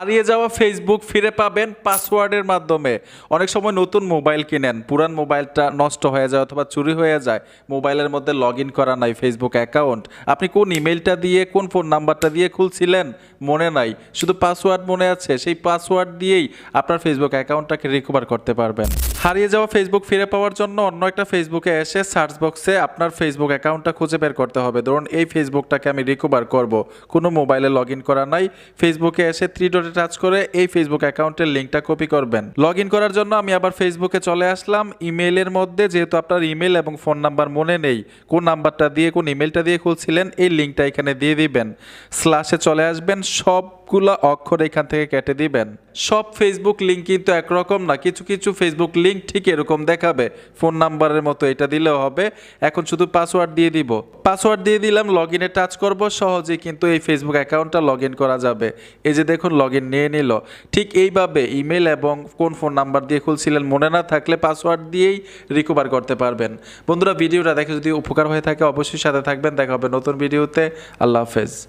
হারিয়ে যাওয়া ফেসবুক ফিরে পাবেন পাসওয়ার্ডের মাধ্যমে। অনেক সময় নতুন মোবাইল কিনেন, পুরান মোবাইলটা নষ্ট হয়ে যায় অথবা চুরি হয়ে যায় মোবাইলের মধ্যে লগ ইন করা নাই ফেসবুক অ্যাকাউন্ট আপনি কোন ইমেলটা দিয়ে, কোন ফোন নাম্বারটা দিয়ে খুলছিলেন? মনে নাই। শুধু পাসওয়ার্ড মনে আছে, সেই পাসওয়ার্ড দিয়েই আপনার ফেসবুক অ্যাকাউন্টটাকে রিকভার করতে পারবেন। হারিয়ে যাওয়া ফেসবুক ফিরে পাওয়ার জন্য অন্য একটা ফেসবুকে এসে সার্চ বক্সে আপনার ফেসবুক অ্যাকাউন্টটা খুঁজে বের করতে হবে। ধরুন, এই ফেসবুকটাকে আমি রিকভার করব। কোনো মোবাইলে লগ ইন করা নাই। ফেসবুকে এসে থ্রি ডটে টাচ করে এই ফেসবুক অ্যাকাউন্টের লিঙ্কটা কপি করবেন। লগ করার জন্য আমি আবার ফেসবুকে চলে আসলাম। ইমেলের মধ্যে যেহেতু আপনার ইমেল এবং ফোন নাম্বার মনে নেই, কোন নাম্বারটা দিয়ে, কোন ইমেলটা দিয়ে খুলছিলেন, এই লিঙ্কটা এখানে দিয়ে দিবেন। স্ল্যাশে চলে আসবেন সব সবগুলো অক্ষর এখান থেকে কেটে দিবেন। সব ফেসবুক লিঙ্ক কিন্তু একরকম না, কিছু কিছু ফেসবুক লিঙ্ক ঠিক এরকম দেখাবে। ফোন নাম্বারের মতো এটা দিলেও হবে। এখন শুধু পাসওয়ার্ড দিয়ে দিব। পাসওয়ার্ড দিয়ে দিলাম লগ ইনে টাচ করব, সহজেই কিন্তু এই ফেসবুক অ্যাকাউন্টটা লগ করা যাবে। এই যে দেখুন লগ ইন নিয়ে নিল। ঠিক এইভাবে ইমেল এবং কোন ফোন নাম্বার দিয়ে খুলছিলেন মনে না থাকলে পাসওয়ার্ড দিয়েই রিকভার করতে পারবেন। বন্ধুরা, ভিডিওটা দেখে যদি উপকার হয়ে থাকে, অবশ্যই সাথে থাকবেন। দেখা হবে নতুন ভিডিওতে। আল্লাহ হাফেজ।